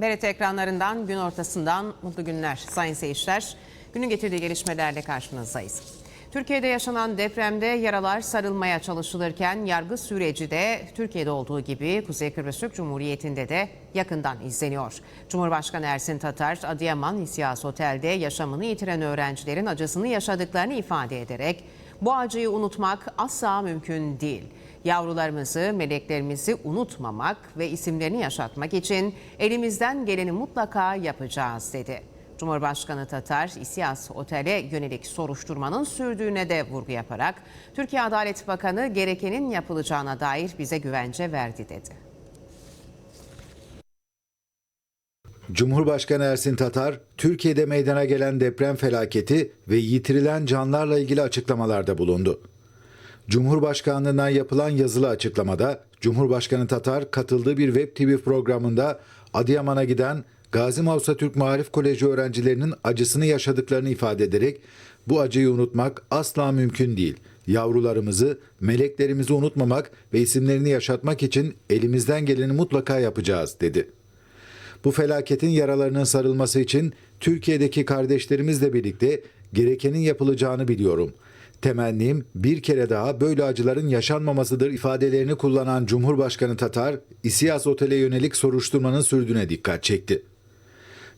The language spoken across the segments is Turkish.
BRT ekranlarından gün ortasından mutlu günler sayın seyirciler. Günün getirdiği gelişmelerle karşınızdayız. Türkiye'de yaşanan depremde yaralar sarılmaya çalışılırken yargı süreci de Türkiye'de olduğu gibi Kuzey Kıbrıs Türk Cumhuriyeti'nde de yakından izleniyor. Cumhurbaşkanı Ersin Tatar, Adıyaman İsyas Otel'de yaşamını yitiren öğrencilerin acısını yaşadıklarını ifade ederek bu acıyı unutmak asla mümkün değil. Yavrularımızı, meleklerimizi unutmamak ve isimlerini yaşatmak için elimizden geleni mutlaka yapacağız dedi. Cumhurbaşkanı Tatar, İSİAS Otel'e yönelik soruşturmanın sürdüğüne de vurgu yaparak, Türkiye Adalet Bakanı gerekenin yapılacağına dair bize güvence verdi dedi. Cumhurbaşkanı Ersin Tatar, Türkiye'de meydana gelen deprem felaketi ve yitirilen canlarla ilgili açıklamalarda bulundu. Cumhurbaşkanlığından yapılan yazılı açıklamada Cumhurbaşkanı Tatar katıldığı bir web TV programında Adıyaman'a giden Gazi Mavsa Türk Maarif Koleji öğrencilerinin acısını yaşadıklarını ifade ederek bu acıyı unutmak asla mümkün değil. Yavrularımızı, meleklerimizi unutmamak ve isimlerini yaşatmak için elimizden geleni mutlaka yapacağız dedi. Bu felaketin yaralarının sarılması için Türkiye'deki kardeşlerimizle birlikte gerekenin yapılacağını biliyorum. Temennim bir kere daha böyle acıların yaşanmamasıdır ifadelerini kullanan Cumhurbaşkanı Tatar, İSİAS Otel'e yönelik soruşturmanın sürdüğüne dikkat çekti.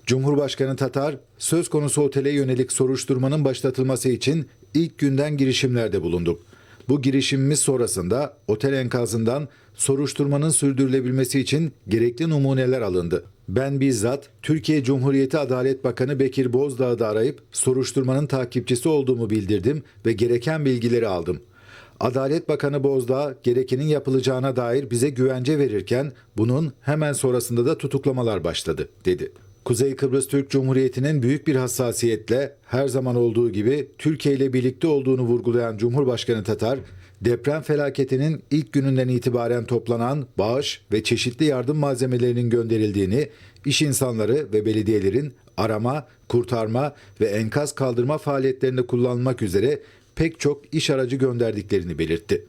Cumhurbaşkanı Tatar, söz konusu otele yönelik soruşturmanın başlatılması için ilk günden girişimlerde bulunduk. Bu girişimimiz sonrasında otel enkazından soruşturmanın sürdürülebilmesi için gerekli numuneler alındı. Ben bizzat Türkiye Cumhuriyeti Adalet Bakanı Bekir Bozdağ'ı da arayıp soruşturmanın takipçisi olduğumu bildirdim ve gereken bilgileri aldım. Adalet Bakanı Bozdağ gerekenin yapılacağına dair bize güvence verirken bunun hemen sonrasında da tutuklamalar başladı dedi. Kuzey Kıbrıs Türk Cumhuriyeti'nin büyük bir hassasiyetle her zaman olduğu gibi Türkiye ile birlikte olduğunu vurgulayan Cumhurbaşkanı Tatar, deprem felaketinin ilk gününden itibaren toplanan bağış ve çeşitli yardım malzemelerinin gönderildiğini, iş insanları ve belediyelerin arama, kurtarma ve enkaz kaldırma faaliyetlerinde kullanılmak üzere pek çok iş aracı gönderdiklerini belirtti.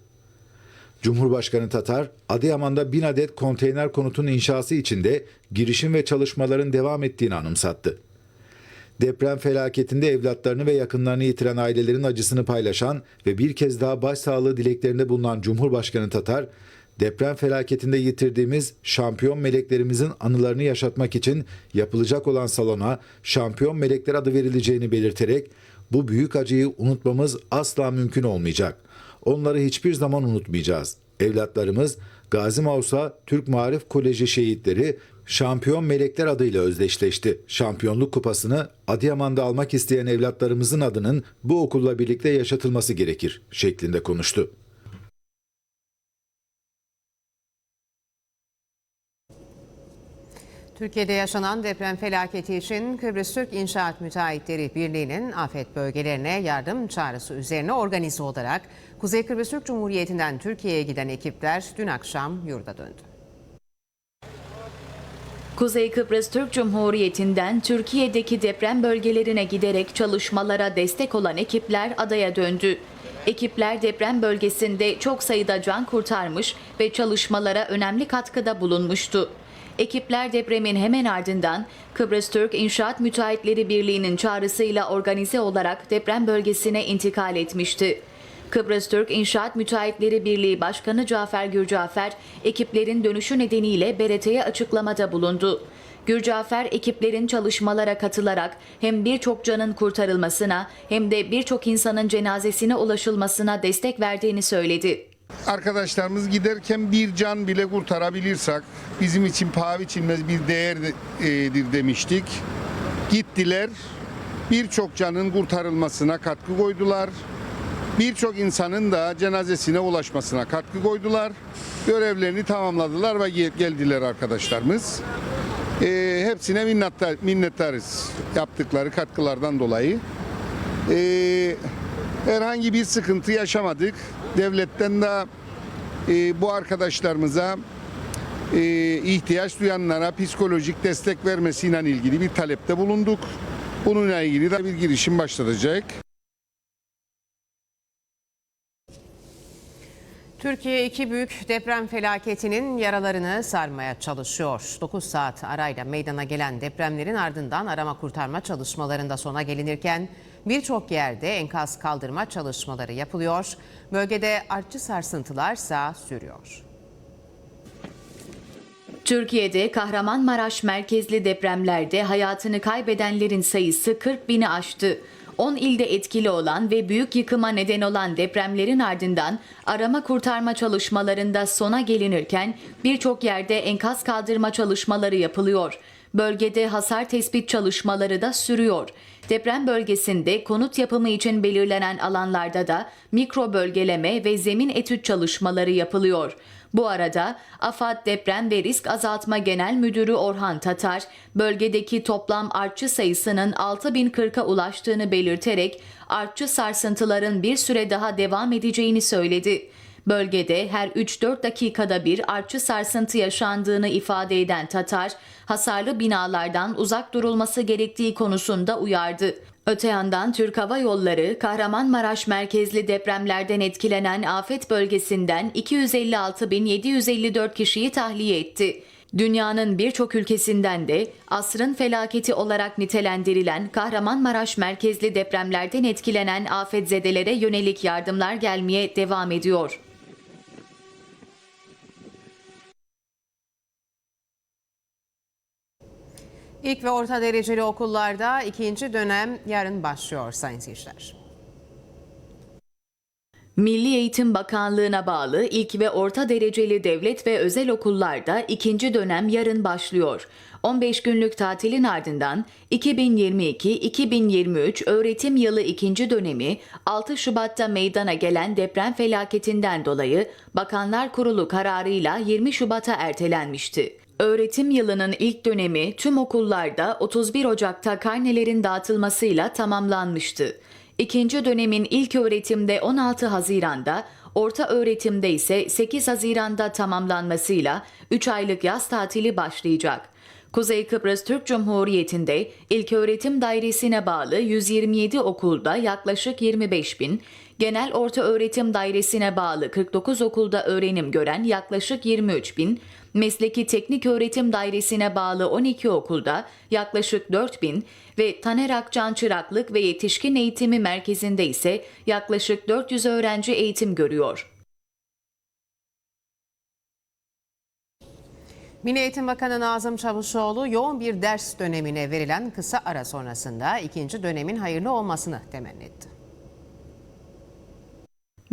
Cumhurbaşkanı Tatar, Adıyaman'da bin adet konteyner konutun inşası içinde girişim ve çalışmaların devam ettiğini anımsattı. Deprem felaketinde evlatlarını ve yakınlarını yitiren ailelerin acısını paylaşan ve bir kez daha başsağlığı dileklerinde bulunan Cumhurbaşkanı Tatar, deprem felaketinde yitirdiğimiz şampiyon meleklerimizin anılarını yaşatmak için yapılacak olan salona şampiyon melekler adı verileceğini belirterek bu büyük acıyı unutmamız asla mümkün olmayacak. Onları hiçbir zaman unutmayacağız. Evlatlarımız Gazi Mausa Türk Maarif Koleji şehitleri Şampiyon Melekler adıyla özdeşleşti. Şampiyonluk kupasını Adıyaman'da almak isteyen evlatlarımızın adının bu okulla birlikte yaşatılması gerekir şeklinde konuştu. Türkiye'de yaşanan deprem felaketi için Kıbrıs Türk İnşaat Müteahhitleri Birliği'nin afet bölgelerine yardım çağrısı üzerine organize olarak Kuzey Kıbrıs Türk Cumhuriyeti'nden Türkiye'ye giden ekipler dün akşam yurda döndü. Kuzey Kıbrıs Türk Cumhuriyeti'nden Türkiye'deki deprem bölgelerine giderek çalışmalara destek olan ekipler adaya döndü. Ekipler deprem bölgesinde çok sayıda can kurtarmış ve çalışmalara önemli katkıda bulunmuştu. Ekipler depremin hemen ardından Kıbrıs Türk İnşaat Müteahhitleri Birliği'nin çağrısıyla organize olarak deprem bölgesine intikal etmişti. Kıbrıs Türk İnşaat Müteahhitleri Birliği Başkanı Cafer Gürcafer, ekiplerin dönüşü nedeniyle BRT'ye açıklamada bulundu. Gürcafer ekiplerin çalışmalara katılarak hem birçok canın kurtarılmasına hem de birçok insanın cenazesine ulaşılmasına destek verdiğini söyledi. Arkadaşlarımız giderken bir can bile kurtarabilirsek bizim için paha biçilmez bir değerdir demiştik. Gittiler birçok canın kurtarılmasına katkı koydular. Birçok insanın da cenazesine ulaşmasına katkı koydular. Görevlerini tamamladılar ve gel- geldiler arkadaşlarımız. Ee, hepsine minnettar, minnettarız yaptıkları katkılardan dolayı. Ee, herhangi bir sıkıntı yaşamadık. Devletten de e, bu arkadaşlarımıza e, ihtiyaç duyanlara psikolojik destek vermesiyle ilgili bir talepte bulunduk. Bununla ilgili de bir girişim başlatacak. Türkiye iki büyük deprem felaketinin yaralarını sarmaya çalışıyor. 9 saat arayla meydana gelen depremlerin ardından arama kurtarma çalışmalarında sona gelinirken birçok yerde enkaz kaldırma çalışmaları yapılıyor. Bölgede artçı sarsıntılarsa sürüyor. Türkiye'de Kahramanmaraş merkezli depremlerde hayatını kaybedenlerin sayısı 40 bini aştı. 10 ilde etkili olan ve büyük yıkıma neden olan depremlerin ardından arama kurtarma çalışmalarında sona gelinirken birçok yerde enkaz kaldırma çalışmaları yapılıyor. Bölgede hasar tespit çalışmaları da sürüyor. Deprem bölgesinde konut yapımı için belirlenen alanlarda da mikro bölgeleme ve zemin etüt çalışmaları yapılıyor. Bu arada AFAD Deprem ve Risk Azaltma Genel Müdürü Orhan Tatar, bölgedeki toplam artçı sayısının 6040'a ulaştığını belirterek artçı sarsıntıların bir süre daha devam edeceğini söyledi. Bölgede her 3-4 dakikada bir artçı sarsıntı yaşandığını ifade eden Tatar, hasarlı binalardan uzak durulması gerektiği konusunda uyardı. Öte yandan Türk Hava Yolları, Kahramanmaraş merkezli depremlerden etkilenen afet bölgesinden 256.754 kişiyi tahliye etti. Dünyanın birçok ülkesinden de asrın felaketi olarak nitelendirilen Kahramanmaraş merkezli depremlerden etkilenen afetzedelere yönelik yardımlar gelmeye devam ediyor. İlk ve orta dereceli okullarda ikinci dönem yarın başlıyor sayın seyirciler. Milli Eğitim Bakanlığı'na bağlı ilk ve orta dereceli devlet ve özel okullarda ikinci dönem yarın başlıyor. 15 günlük tatilin ardından 2022-2023 öğretim yılı ikinci dönemi 6 Şubat'ta meydana gelen deprem felaketinden dolayı Bakanlar Kurulu kararıyla 20 Şubat'a ertelenmişti. Öğretim yılının ilk dönemi tüm okullarda 31 Ocak'ta karnelerin dağıtılmasıyla tamamlanmıştı. İkinci dönemin ilk öğretimde 16 Haziran'da, orta öğretimde ise 8 Haziran'da tamamlanmasıyla 3 aylık yaz tatili başlayacak. Kuzey Kıbrıs Türk Cumhuriyeti'nde İlköğretim Dairesi'ne bağlı 127 okulda yaklaşık 25 bin, Genel Orta Öğretim Dairesi'ne bağlı 49 okulda öğrenim gören yaklaşık 23 bin, Mesleki Teknik Öğretim Dairesi'ne bağlı 12 okulda yaklaşık 4 bin ve Taner Akcan Çıraklık ve Yetişkin Eğitimi Merkezi'nde ise yaklaşık 400 öğrenci eğitim görüyor. Milli Eğitim Bakanı Nazım Çavuşoğlu yoğun bir ders dönemine verilen kısa ara sonrasında ikinci dönemin hayırlı olmasını temenni etti.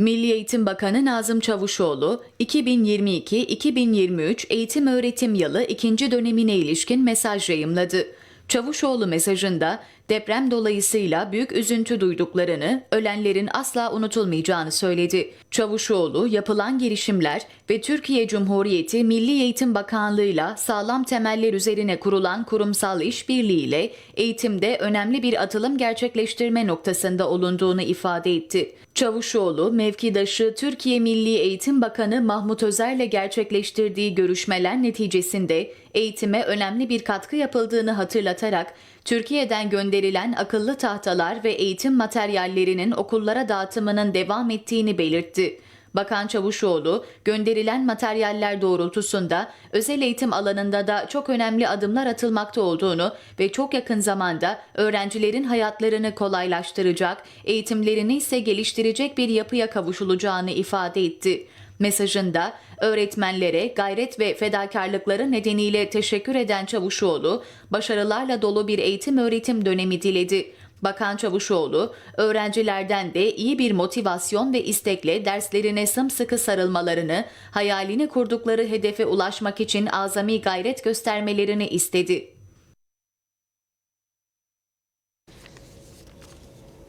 Milli Eğitim Bakanı Nazım Çavuşoğlu, 2022-2023 eğitim öğretim yılı ikinci dönemine ilişkin mesaj yayımladı. Çavuşoğlu mesajında deprem dolayısıyla büyük üzüntü duyduklarını, ölenlerin asla unutulmayacağını söyledi. Çavuşoğlu, yapılan girişimler ve Türkiye Cumhuriyeti Milli Eğitim Bakanlığı'yla sağlam temeller üzerine kurulan kurumsal işbirliğiyle eğitimde önemli bir atılım gerçekleştirme noktasında olunduğunu ifade etti. Çavuşoğlu, mevkidaşı Türkiye Milli Eğitim Bakanı Mahmut Özer'le gerçekleştirdiği görüşmeler neticesinde eğitime önemli bir katkı yapıldığını hatırlatarak, Türkiye'den gönderilen akıllı tahtalar ve eğitim materyallerinin okullara dağıtımının devam ettiğini belirtti. Bakan Çavuşoğlu, gönderilen materyaller doğrultusunda özel eğitim alanında da çok önemli adımlar atılmakta olduğunu ve çok yakın zamanda öğrencilerin hayatlarını kolaylaştıracak, eğitimlerini ise geliştirecek bir yapıya kavuşulacağını ifade etti. Mesajında öğretmenlere gayret ve fedakarlıkları nedeniyle teşekkür eden Çavuşoğlu, başarılarla dolu bir eğitim öğretim dönemi diledi. Bakan Çavuşoğlu, öğrencilerden de iyi bir motivasyon ve istekle derslerine sımsıkı sarılmalarını, hayalini kurdukları hedefe ulaşmak için azami gayret göstermelerini istedi.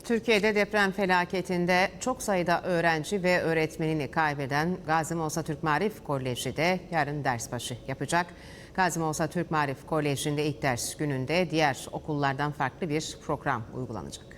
Türkiye'de deprem felaketinde çok sayıda öğrenci ve öğretmenini kaybeden Gazi Musa Türk Marif Koleji de yarın ders başı yapacak. Gazi Musa Türk Marif Koleji'nde ilk ders gününde diğer okullardan farklı bir program uygulanacak.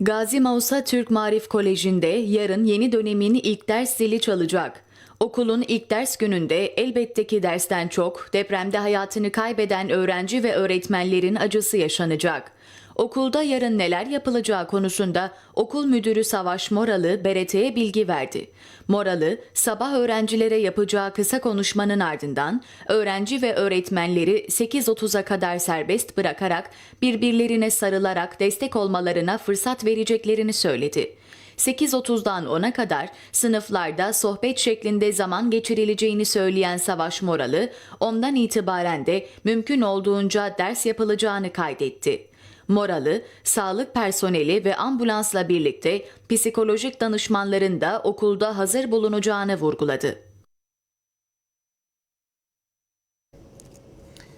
Gazi Mausa Türk Marif Koleji'nde yarın yeni dönemin ilk ders zili çalacak. Okulun ilk ders gününde elbette ki dersten çok depremde hayatını kaybeden öğrenci ve öğretmenlerin acısı yaşanacak. Okulda yarın neler yapılacağı konusunda okul müdürü Savaş Moralı BRT'ye bilgi verdi. Moralı, sabah öğrencilere yapacağı kısa konuşmanın ardından öğrenci ve öğretmenleri 8.30'a kadar serbest bırakarak birbirlerine sarılarak destek olmalarına fırsat vereceklerini söyledi. 8.30'dan 10'a kadar sınıflarda sohbet şeklinde zaman geçirileceğini söyleyen Savaş Moralı, ondan itibaren de mümkün olduğunca ders yapılacağını kaydetti. Moralı, sağlık personeli ve ambulansla birlikte psikolojik danışmanların da okulda hazır bulunacağını vurguladı.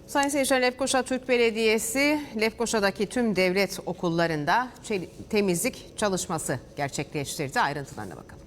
Sayın seyirciler Lefkoşa Türk Belediyesi Lefkoşa'daki tüm devlet okullarında temizlik çalışması gerçekleştirdi. Ayrıntılarına bakalım.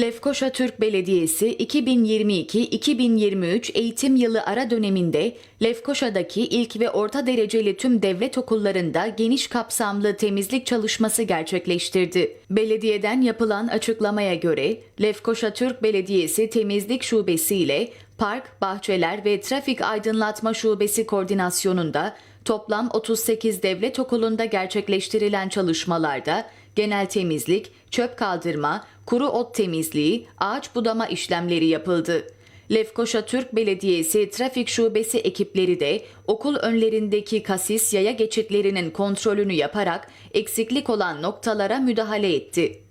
Lefkoşa Türk Belediyesi 2022-2023 eğitim yılı ara döneminde Lefkoşa'daki ilk ve orta dereceli tüm devlet okullarında geniş kapsamlı temizlik çalışması gerçekleştirdi. Belediyeden yapılan açıklamaya göre Lefkoşa Türk Belediyesi Temizlik Şubesi ile Park, Bahçeler ve Trafik Aydınlatma Şubesi koordinasyonunda toplam 38 devlet okulunda gerçekleştirilen çalışmalarda genel temizlik, çöp kaldırma, kuru ot temizliği, ağaç budama işlemleri yapıldı. Lefkoşa Türk Belediyesi Trafik Şubesi ekipleri de okul önlerindeki kasis yaya geçitlerinin kontrolünü yaparak eksiklik olan noktalara müdahale etti.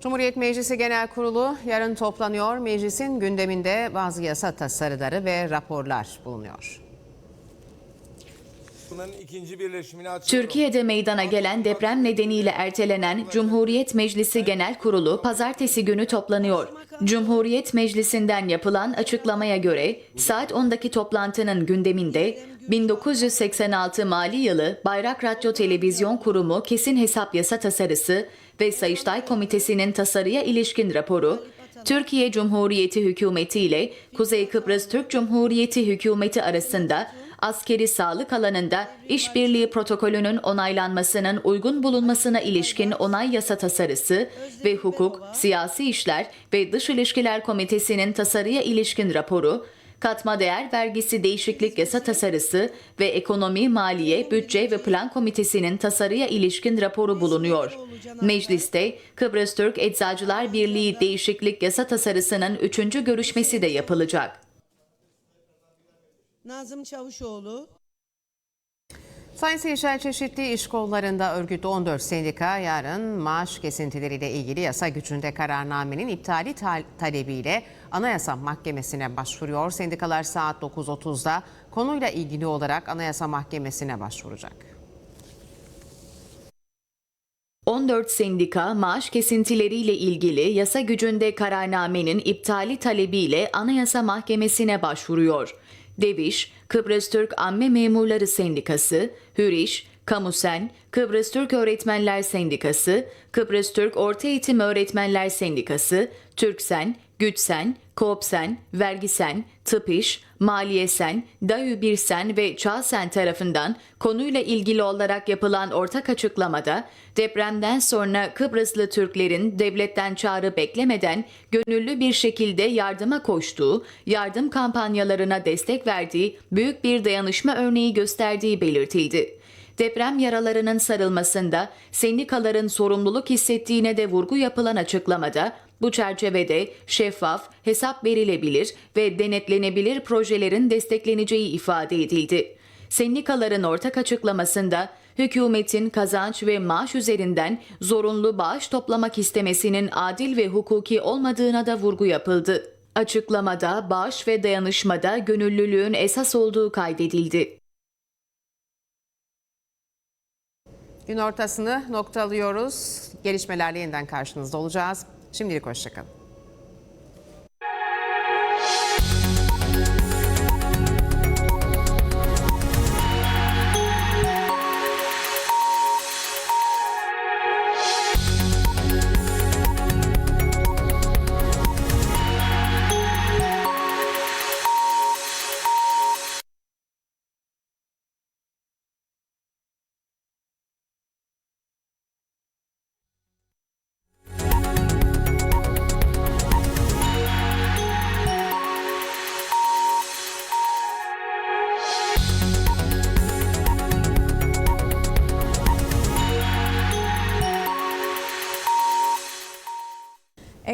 Cumhuriyet Meclisi Genel Kurulu yarın toplanıyor. Meclisin gündeminde bazı yasa tasarıları ve raporlar bulunuyor. Türkiye'de meydana gelen deprem nedeniyle ertelenen Cumhuriyet Meclisi Genel Kurulu pazartesi günü toplanıyor. Cumhuriyet Meclisi'nden yapılan açıklamaya göre saat 10'daki toplantının gündeminde 1986 mali yılı Bayrak Radyo Televizyon Kurumu kesin hesap yasa tasarısı ve Sayıştay Komitesi'nin tasarıya ilişkin raporu, Türkiye Cumhuriyeti Hükümeti ile Kuzey Kıbrıs Türk Cumhuriyeti Hükümeti arasında askeri sağlık alanında işbirliği protokolünün onaylanmasının uygun bulunmasına ilişkin onay yasa tasarısı ve Hukuk, Siyasi İşler ve Dış İlişkiler Komitesi'nin tasarıya ilişkin raporu, Katma değer vergisi değişiklik yasa tasarısı ve Ekonomi, Maliye, Bütçe ve Plan Komitesi'nin tasarıya ilişkin raporu bulunuyor. Mecliste Kıbrıs Türk Eczacılar Birliği değişiklik yasa tasarısının üçüncü görüşmesi de yapılacak. Nazım Çavuşoğlu. Sayın seyirciler çeşitli iş kollarında örgütlü 14 sendika yarın maaş kesintileriyle ilgili yasa gücünde kararnamenin iptali ta- talebiyle Anayasa Mahkemesi'ne başvuruyor. Sendikalar saat 9.30'da konuyla ilgili olarak Anayasa Mahkemesi'ne başvuracak. 14 sendika maaş kesintileriyle ilgili yasa gücünde kararnamenin iptali talebiyle Anayasa Mahkemesi'ne başvuruyor. Deviş, Kıbrıs Türk Amme Memurları Sendikası, Hüriş, Kamusen, Kıbrıs Türk Öğretmenler Sendikası, Kıbrıs Türk Orta Eğitim Öğretmenler Sendikası, Türksen, Güçsen, Koopsen, Vergisen, Tıpiş, Maliyesen, Dayü Birsen ve Çağsen tarafından konuyla ilgili olarak yapılan ortak açıklamada depremden sonra Kıbrıslı Türklerin devletten çağrı beklemeden gönüllü bir şekilde yardıma koştuğu, yardım kampanyalarına destek verdiği büyük bir dayanışma örneği gösterdiği belirtildi. Deprem yaralarının sarılmasında sendikaların sorumluluk hissettiğine de vurgu yapılan açıklamada bu çerçevede şeffaf, hesap verilebilir ve denetlenebilir projelerin destekleneceği ifade edildi. Sendikaların ortak açıklamasında hükümetin kazanç ve maaş üzerinden zorunlu bağış toplamak istemesinin adil ve hukuki olmadığına da vurgu yapıldı. Açıklamada bağış ve dayanışmada gönüllülüğün esas olduğu kaydedildi. Gün ortasını noktalıyoruz. Gelişmelerle yeniden karşınızda olacağız. Şimdilik hoşçakalın.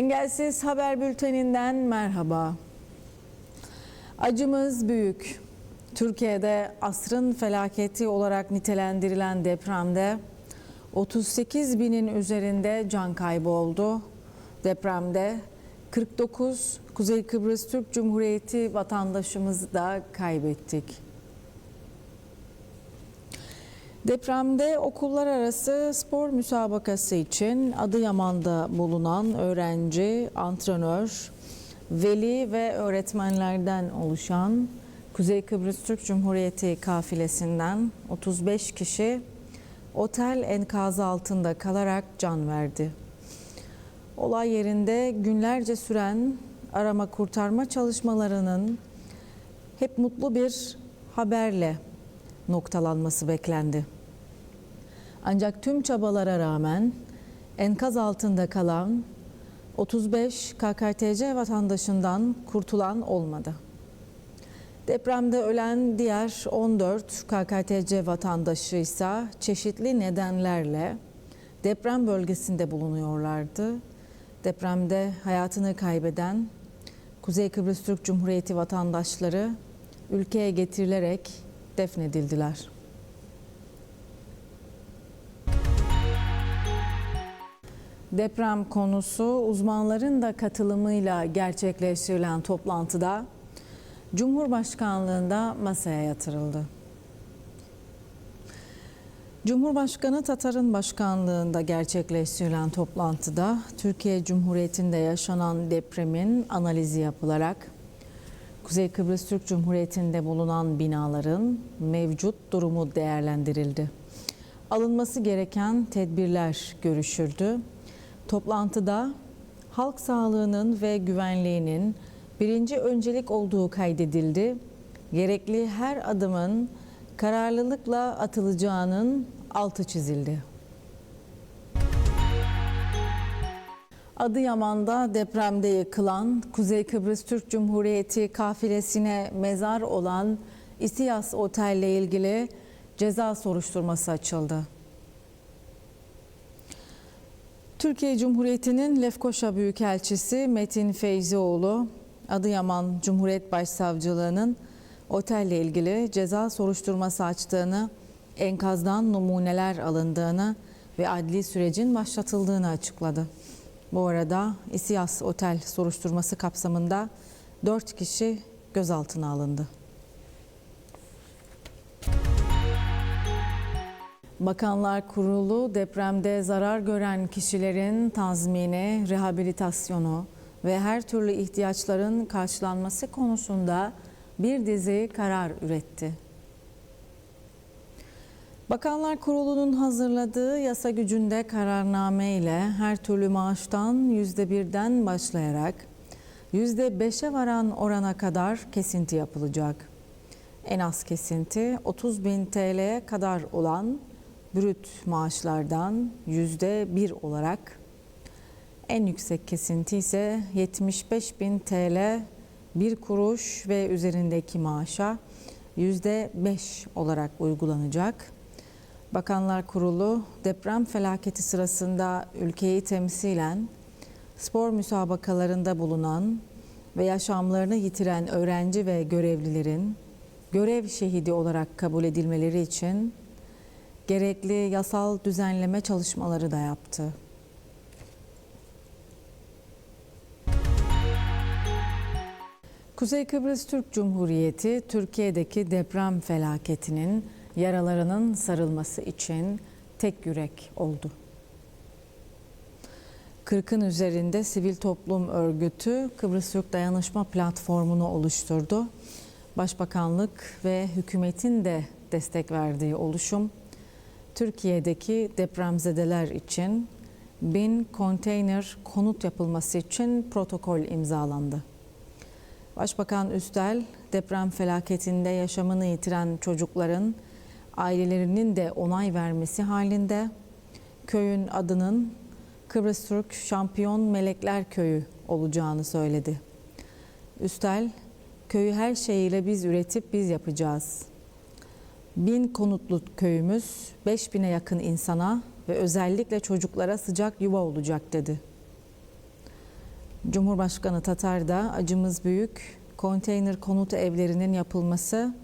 Engelsiz Haber Bülteninden merhaba. Acımız büyük. Türkiye'de asrın felaketi olarak nitelendirilen depremde 38 binin üzerinde can kaybı oldu. Depremde 49 Kuzey Kıbrıs Türk Cumhuriyeti vatandaşımızı da kaybettik. Depremde okullar arası spor müsabakası için Adıyaman'da bulunan öğrenci, antrenör, veli ve öğretmenlerden oluşan Kuzey Kıbrıs Türk Cumhuriyeti kafilesinden 35 kişi otel enkazı altında kalarak can verdi. Olay yerinde günlerce süren arama kurtarma çalışmalarının hep mutlu bir haberle noktalanması beklendi. Ancak tüm çabalara rağmen enkaz altında kalan 35 KKTC vatandaşından kurtulan olmadı. Depremde ölen diğer 14 KKTC vatandaşı ise çeşitli nedenlerle deprem bölgesinde bulunuyorlardı. Depremde hayatını kaybeden Kuzey Kıbrıs Türk Cumhuriyeti vatandaşları ülkeye getirilerek defnedildiler. Deprem konusu uzmanların da katılımıyla gerçekleştirilen toplantıda Cumhurbaşkanlığında masaya yatırıldı. Cumhurbaşkanı Tatar'ın başkanlığında gerçekleştirilen toplantıda Türkiye Cumhuriyeti'nde yaşanan depremin analizi yapılarak Kuzey Kıbrıs Türk Cumhuriyeti'nde bulunan binaların mevcut durumu değerlendirildi. Alınması gereken tedbirler görüşüldü. Toplantıda halk sağlığının ve güvenliğinin birinci öncelik olduğu kaydedildi. Gerekli her adımın kararlılıkla atılacağının altı çizildi. Adıyaman'da depremde yıkılan Kuzey Kıbrıs Türk Cumhuriyeti kafilesine mezar olan İsiyas Otel ile ilgili ceza soruşturması açıldı. Türkiye Cumhuriyeti'nin Lefkoşa Büyükelçisi Metin Feyzioğlu, Adıyaman Cumhuriyet Başsavcılığı'nın otelle ilgili ceza soruşturması açtığını, enkazdan numuneler alındığını ve adli sürecin başlatıldığını açıkladı. Bu arada İsiyas Otel soruşturması kapsamında 4 kişi gözaltına alındı. Bakanlar Kurulu depremde zarar gören kişilerin tazmini, rehabilitasyonu ve her türlü ihtiyaçların karşılanması konusunda bir dizi karar üretti. Bakanlar Kurulu'nun hazırladığı yasa gücünde kararname ile her türlü maaştan yüzde birden başlayarak yüzde beşe varan orana kadar kesinti yapılacak. En az kesinti 30 bin TL'ye kadar olan brüt maaşlardan yüzde bir olarak en yüksek kesinti ise 75 bin TL bir kuruş ve üzerindeki maaşa yüzde beş olarak uygulanacak. Bakanlar Kurulu deprem felaketi sırasında ülkeyi temsilen spor müsabakalarında bulunan ve yaşamlarını yitiren öğrenci ve görevlilerin görev şehidi olarak kabul edilmeleri için gerekli yasal düzenleme çalışmaları da yaptı. Kuzey Kıbrıs Türk Cumhuriyeti Türkiye'deki deprem felaketinin yaralarının sarılması için tek yürek oldu. 40'ın üzerinde sivil toplum örgütü Kıbrıs Türk Dayanışma Platformu'nu oluşturdu. Başbakanlık ve hükümetin de destek verdiği oluşum Türkiye'deki depremzedeler için bin konteyner konut yapılması için protokol imzalandı. Başbakan Üstel deprem felaketinde yaşamını yitiren çocukların ailelerinin de onay vermesi halinde köyün adının Kıbrıs Türk Şampiyon Melekler Köyü olacağını söyledi. Üstel, köyü her şeyiyle biz üretip biz yapacağız. Bin konutlu köyümüz 5000'e yakın insana ve özellikle çocuklara sıcak yuva olacak dedi. Cumhurbaşkanı Tatar da acımız büyük, konteyner konut evlerinin yapılması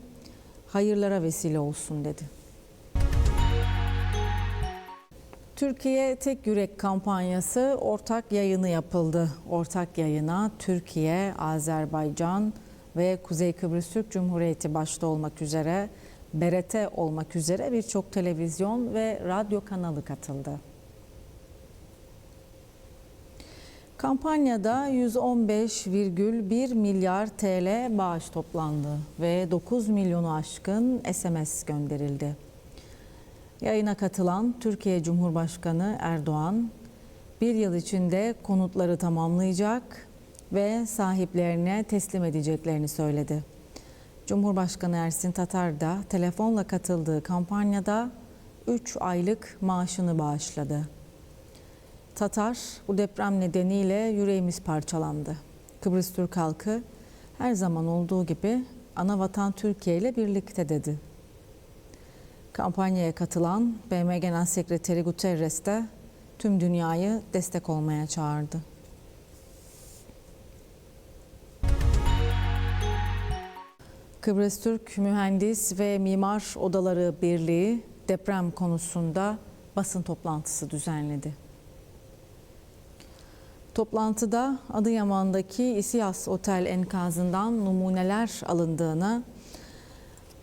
hayırlara vesile olsun dedi. Türkiye Tek Yürek kampanyası ortak yayını yapıldı. Ortak yayına Türkiye, Azerbaycan ve Kuzey Kıbrıs Türk Cumhuriyeti başta olmak üzere BRT olmak üzere birçok televizyon ve radyo kanalı katıldı. Kampanyada 115,1 milyar TL bağış toplandı ve 9 milyonu aşkın SMS gönderildi. Yayına katılan Türkiye Cumhurbaşkanı Erdoğan, bir yıl içinde konutları tamamlayacak ve sahiplerine teslim edeceklerini söyledi. Cumhurbaşkanı Ersin Tatar da telefonla katıldığı kampanyada 3 aylık maaşını bağışladı. Tatar bu deprem nedeniyle yüreğimiz parçalandı. Kıbrıs Türk halkı her zaman olduğu gibi ana vatan Türkiye ile birlikte dedi. Kampanyaya katılan BM Genel Sekreteri Guterres de tüm dünyayı destek olmaya çağırdı. Kıbrıs Türk Mühendis ve Mimar Odaları Birliği deprem konusunda basın toplantısı düzenledi. Toplantıda Adıyaman'daki İSİAS Otel enkazından numuneler alındığını,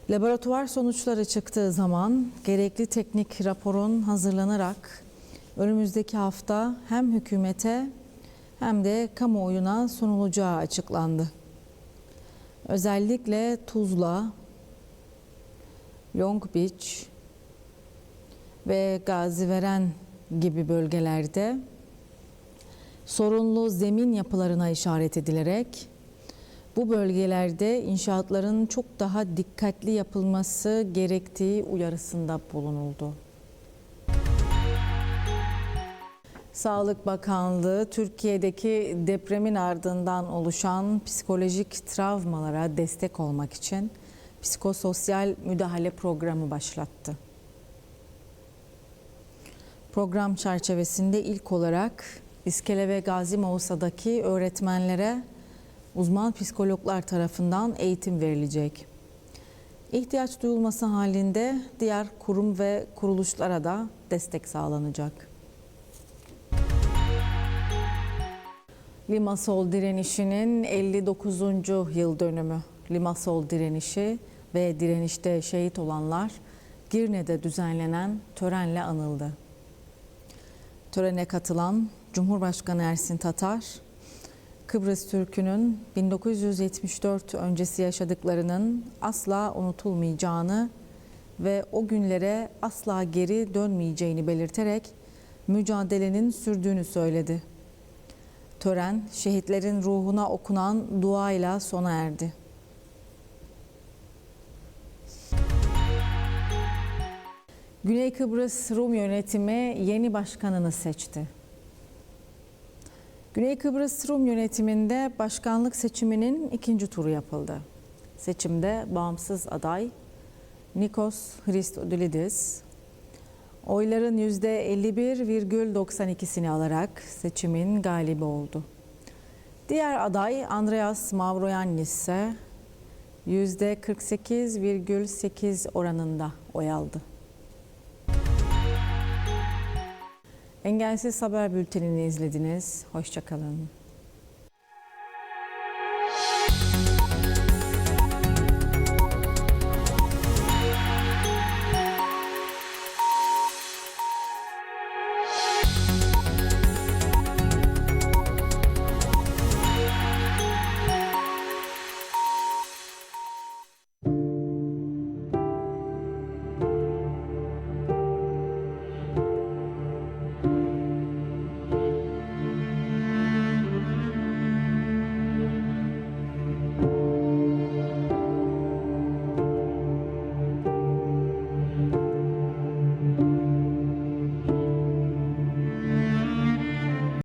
laboratuvar sonuçları çıktığı zaman gerekli teknik raporun hazırlanarak önümüzdeki hafta hem hükümete hem de kamuoyuna sunulacağı açıklandı. Özellikle Tuzla, Long Beach ve Gaziveren gibi bölgelerde sorunlu zemin yapılarına işaret edilerek bu bölgelerde inşaatların çok daha dikkatli yapılması gerektiği uyarısında bulunuldu. Sağlık Bakanlığı Türkiye'deki depremin ardından oluşan psikolojik travmalara destek olmak için psikososyal müdahale programı başlattı. Program çerçevesinde ilk olarak İskele ve Gazi Mausa'daki öğretmenlere uzman psikologlar tarafından eğitim verilecek. İhtiyaç duyulması halinde diğer kurum ve kuruluşlara da destek sağlanacak. Limasol direnişinin 59. yıl dönümü. Limasol direnişi ve direnişte şehit olanlar Girne'de düzenlenen törenle anıldı. Törene katılan Cumhurbaşkanı Ersin Tatar, Kıbrıs Türk'ünün 1974 öncesi yaşadıklarının asla unutulmayacağını ve o günlere asla geri dönmeyeceğini belirterek mücadelenin sürdüğünü söyledi. Tören şehitlerin ruhuna okunan duayla sona erdi. Güney Kıbrıs Rum yönetimi yeni başkanını seçti. Güney Kıbrıs Rum yönetiminde başkanlık seçiminin ikinci turu yapıldı. Seçimde bağımsız aday Nikos Christodoulidis oyların %51,92'sini alarak seçimin galibi oldu. Diğer aday Andreas Mavroyannis ise %48,8 oranında oy aldı. Engelsiz Haber Bülteni'ni izlediniz. Hoşçakalın.